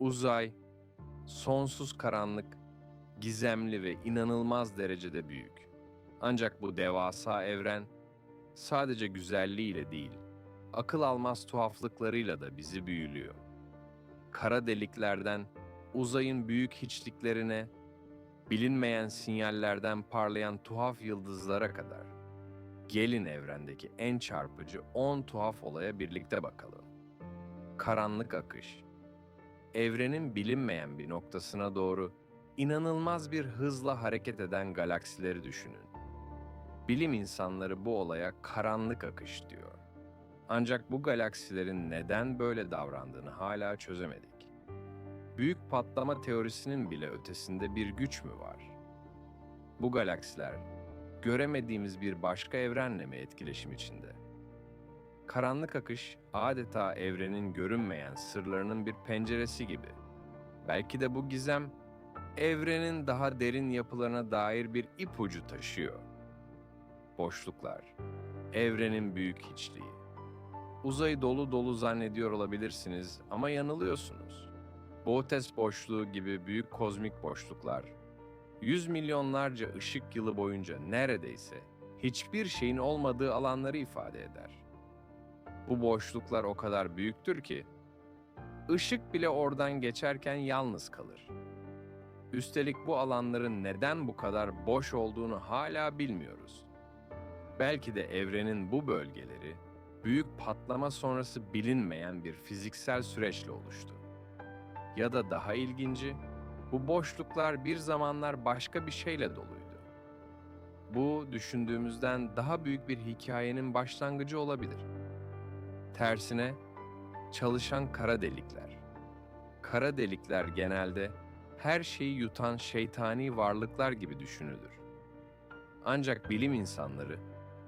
Uzay, sonsuz karanlık, gizemli ve inanılmaz derecede büyük. Ancak bu devasa evren sadece güzelliğiyle değil, akıl almaz tuhaflıklarıyla da bizi büyülüyor. Kara deliklerden uzayın büyük hiçliklerine, bilinmeyen sinyallerden parlayan tuhaf yıldızlara kadar. Gelin evrendeki en çarpıcı 10 tuhaf olaya birlikte bakalım. Karanlık akış. Evrenin bilinmeyen bir noktasına doğru inanılmaz bir hızla hareket eden galaksileri düşünün. Bilim insanları bu olaya karanlık akış diyor. Ancak bu galaksilerin neden böyle davrandığını hala çözemedik. Büyük patlama teorisinin bile ötesinde bir güç mü var? Bu galaksiler göremediğimiz bir başka evrenle mi etkileşim içinde? Karanlık akış adeta evrenin görünmeyen sırlarının bir penceresi gibi. Belki de bu gizem evrenin daha derin yapılarına dair bir ipucu taşıyor. Boşluklar, evrenin büyük hiçliği. Uzayı dolu dolu zannediyor olabilirsiniz ama yanılıyorsunuz. Bootes boşluğu gibi büyük kozmik boşluklar, yüz milyonlarca ışık yılı boyunca neredeyse hiçbir şeyin olmadığı alanları ifade eder. Bu boşluklar o kadar büyüktür ki, ışık bile oradan geçerken yalnız kalır. Üstelik bu alanların neden bu kadar boş olduğunu hala bilmiyoruz. Belki de evrenin bu bölgeleri büyük patlama sonrası bilinmeyen bir fiziksel süreçle oluştu. Ya da daha ilginci, bu boşluklar bir zamanlar başka bir şeyle doluydu. Bu düşündüğümüzden daha büyük bir hikayenin başlangıcı olabilir. Tersine çalışan kara delikler. Kara delikler genelde her şeyi yutan şeytani varlıklar gibi düşünülür. Ancak bilim insanları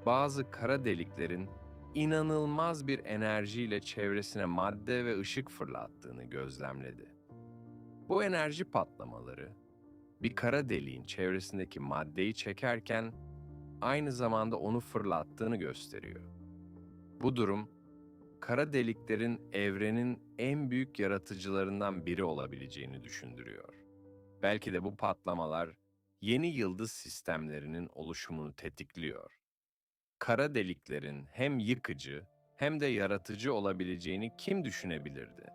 bazı kara deliklerin inanılmaz bir enerjiyle çevresine madde ve ışık fırlattığını gözlemledi. Bu enerji patlamaları bir kara deliğin çevresindeki maddeyi çekerken aynı zamanda onu fırlattığını gösteriyor. Bu durum kara deliklerin evrenin en büyük yaratıcılarından biri olabileceğini düşündürüyor. Belki de bu patlamalar yeni yıldız sistemlerinin oluşumunu tetikliyor. Kara deliklerin hem yıkıcı hem de yaratıcı olabileceğini kim düşünebilirdi?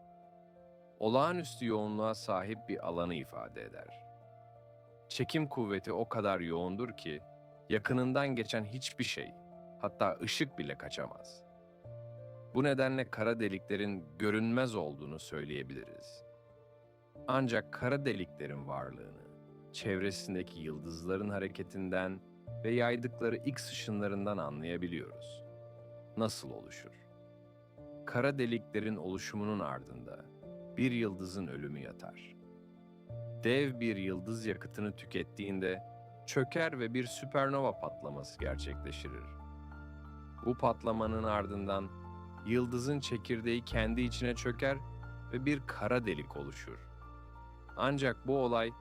Olağanüstü yoğunluğa sahip bir alanı ifade eder. Çekim kuvveti o kadar yoğundur ki yakınından geçen hiçbir şey, hatta ışık bile kaçamaz. Bu nedenle kara deliklerin görünmez olduğunu söyleyebiliriz. Ancak kara deliklerin varlığını çevresindeki yıldızların hareketinden ve yaydıkları X ışınlarından anlayabiliyoruz. Nasıl oluşur? Kara deliklerin oluşumunun ardında bir yıldızın ölümü yatar. Dev bir yıldız yakıtını tükettiğinde çöker ve bir süpernova patlaması gerçekleşir. Bu patlamanın ardından yıldızın çekirdeği kendi içine çöker ve bir kara delik oluşur. Ancak bu olay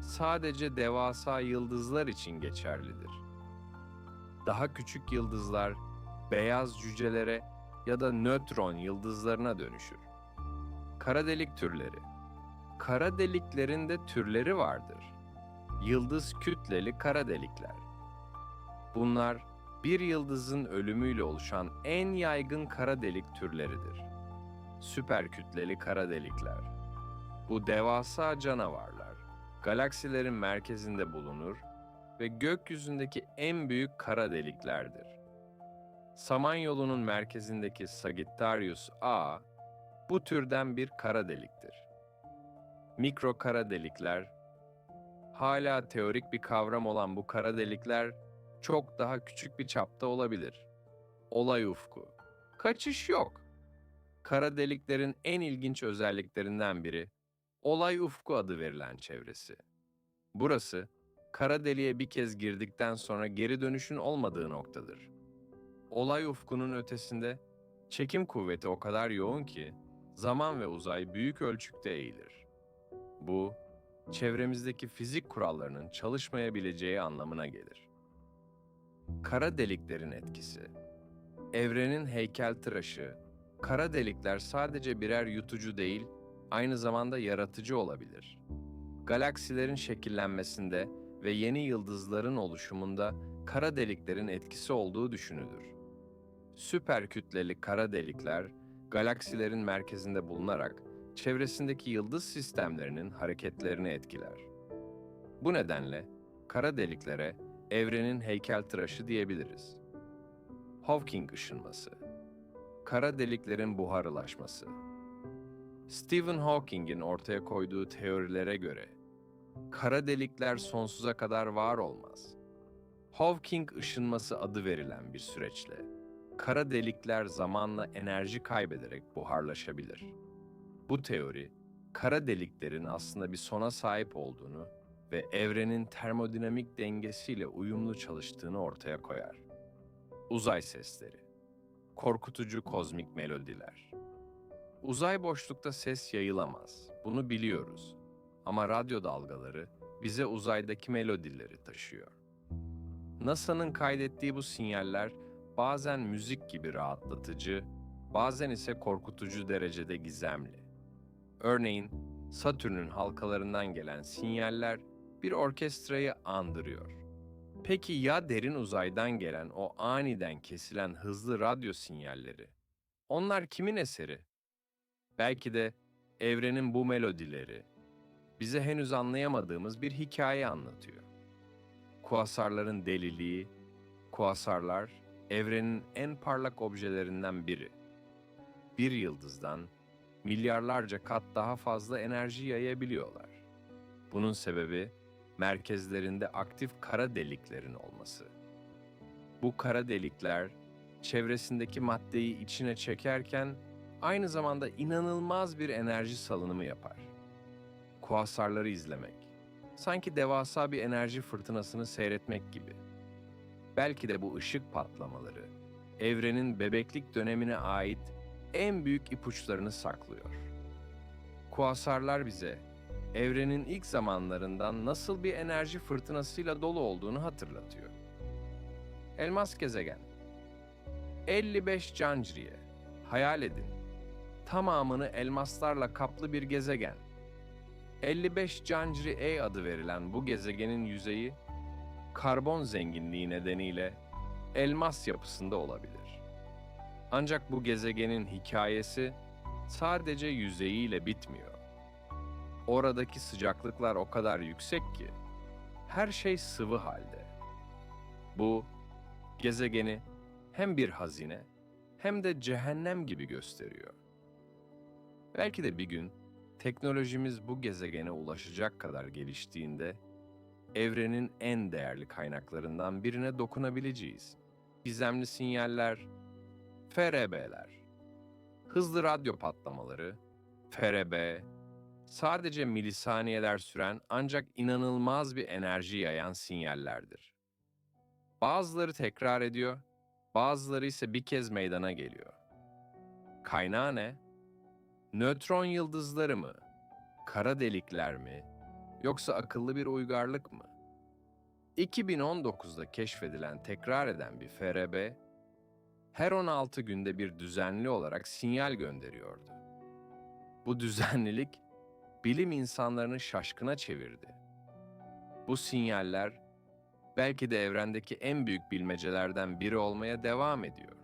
sadece devasa yıldızlar için geçerlidir. Daha küçük yıldızlar beyaz cücelere ya da nötron yıldızlarına dönüşür. Kara delik türleri Kara deliklerin de türleri vardır. Yıldız kütleli kara delikler. Bunlar bir yıldızın ölümüyle oluşan en yaygın kara delik türleridir. Süper kütleli kara delikler. Bu devasa canavarlar galaksilerin merkezinde bulunur ve gökyüzündeki en büyük kara deliklerdir. Samanyolu'nun merkezindeki Sagittarius A bu türden bir kara deliktir. Mikro kara delikler hala teorik bir kavram olan bu kara delikler çok daha küçük bir çapta olabilir. Olay ufku. Kaçış yok. Kara deliklerin en ilginç özelliklerinden biri olay ufku adı verilen çevresi. Burası kara deliğe bir kez girdikten sonra geri dönüşün olmadığı noktadır. Olay ufkunun ötesinde çekim kuvveti o kadar yoğun ki zaman ve uzay büyük ölçükte eğilir. Bu, çevremizdeki fizik kurallarının çalışmayabileceği anlamına gelir. Kara deliklerin etkisi Evrenin heykeltıraşı, kara delikler sadece birer yutucu değil, aynı zamanda yaratıcı olabilir. Galaksilerin şekillenmesinde ve yeni yıldızların oluşumunda kara deliklerin etkisi olduğu düşünülür. Süper kütleli kara delikler, galaksilerin merkezinde bulunarak çevresindeki yıldız sistemlerinin hareketlerini etkiler. Bu nedenle kara deliklere evrenin heykeltıraşı diyebiliriz. Hawking ışınması Kara deliklerin buharılaşması Stephen Hawking'in ortaya koyduğu teorilere göre kara delikler sonsuza kadar var olmaz. Hawking ışınması adı verilen bir süreçle kara delikler zamanla enerji kaybederek buharlaşabilir. Bu teori, kara deliklerin aslında bir sona sahip olduğunu ve evrenin termodinamik dengesiyle uyumlu çalıştığını ortaya koyar. Uzay sesleri Korkutucu kozmik melodiler Uzay boşlukta ses yayılamaz. Bunu biliyoruz. Ama radyo dalgaları bize uzaydaki melodileri taşıyor. NASA'nın kaydettiği bu sinyaller bazen müzik gibi rahatlatıcı, bazen ise korkutucu derecede gizemli. Örneğin Satürn'ün halkalarından gelen sinyaller bir orkestrayı andırıyor. Peki ya derin uzaydan gelen o aniden kesilen hızlı radyo sinyalleri? Onlar kimin eseri? Belki de evrenin bu melodileri bize henüz anlayamadığımız bir hikaye anlatıyor. Kuasarların deliliği, kuasarlar evrenin en parlak objelerinden biri. Bir yıldızdan milyarlarca kat daha fazla enerji yayabiliyorlar. Bunun sebebi merkezlerinde aktif kara deliklerin olması. Bu kara delikler çevresindeki maddeyi içine çekerken aynı zamanda inanılmaz bir enerji salınımı yapar. Kuasarları izlemek, sanki devasa bir enerji fırtınasını seyretmek gibi. Belki de bu ışık patlamaları, evrenin bebeklik dönemine ait en büyük ipuçlarını saklıyor. Kuasarlar bize evrenin ilk zamanlarından nasıl bir enerji fırtınasıyla dolu olduğunu hatırlatıyor. Elmas gezegen 55 Cancriye Hayal edin. Tamamını elmaslarla kaplı bir gezegen. 55 Cancri A adı verilen bu gezegenin yüzeyi karbon zenginliği nedeniyle elmas yapısında olabilir. Ancak bu gezegenin hikayesi sadece yüzeyiyle bitmiyor. Oradaki sıcaklıklar o kadar yüksek ki her şey sıvı halde. Bu gezegeni hem bir hazine hem de cehennem gibi gösteriyor. Belki de bir gün teknolojimiz bu gezegene ulaşacak kadar geliştiğinde evrenin en değerli kaynaklarından birine dokunabileceğiz. Gizemli sinyaller, FRB'ler, hızlı radyo patlamaları, FRB, sadece milisaniyeler süren ancak inanılmaz bir enerji yayan sinyallerdir. Bazıları tekrar ediyor, bazıları ise bir kez meydana geliyor. Kaynağı ne? Nötron yıldızları mı? Kara delikler mi? Yoksa akıllı bir uygarlık mı? 2019'da keşfedilen tekrar eden bir FRB, her 16 günde bir düzenli olarak sinyal gönderiyordu. Bu düzenlilik bilim insanlarını şaşkına çevirdi. Bu sinyaller belki de evrendeki en büyük bilmecelerden biri olmaya devam ediyor.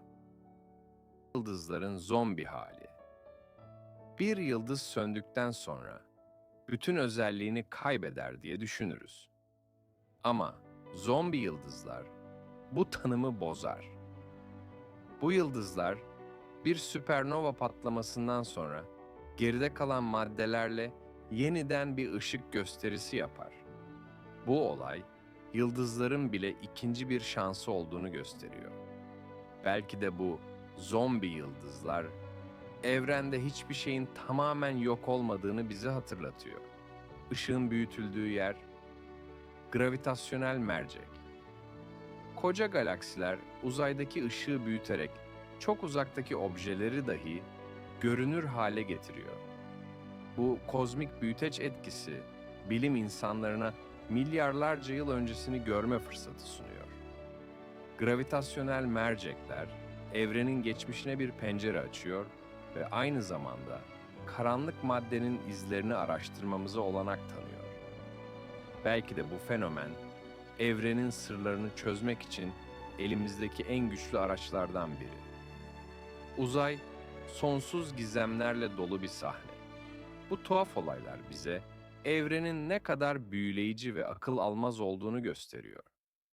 Yıldızların zombi hali. Bir yıldız söndükten sonra bütün özelliğini kaybeder diye düşünürüz. Ama zombi yıldızlar bu tanımı bozar. Bu yıldızlar bir süpernova patlamasından sonra geride kalan maddelerle yeniden bir ışık gösterisi yapar. Bu olay yıldızların bile ikinci bir şansı olduğunu gösteriyor. Belki de bu zombi yıldızlar evrende hiçbir şeyin tamamen yok olmadığını bize hatırlatıyor. Işığın büyütüldüğü yer gravitasyonel mercek. Koca galaksiler uzaydaki ışığı büyüterek çok uzaktaki objeleri dahi görünür hale getiriyor. Bu kozmik büyüteç etkisi bilim insanlarına milyarlarca yıl öncesini görme fırsatı sunuyor. Gravitasyonel mercekler evrenin geçmişine bir pencere açıyor ve aynı zamanda karanlık maddenin izlerini araştırmamıza olanak tanıyor. Belki de bu fenomen, evrenin sırlarını çözmek için elimizdeki en güçlü araçlardan biri. Uzay, sonsuz gizemlerle dolu bir sahne. Bu tuhaf olaylar bize evrenin ne kadar büyüleyici ve akıl almaz olduğunu gösteriyor.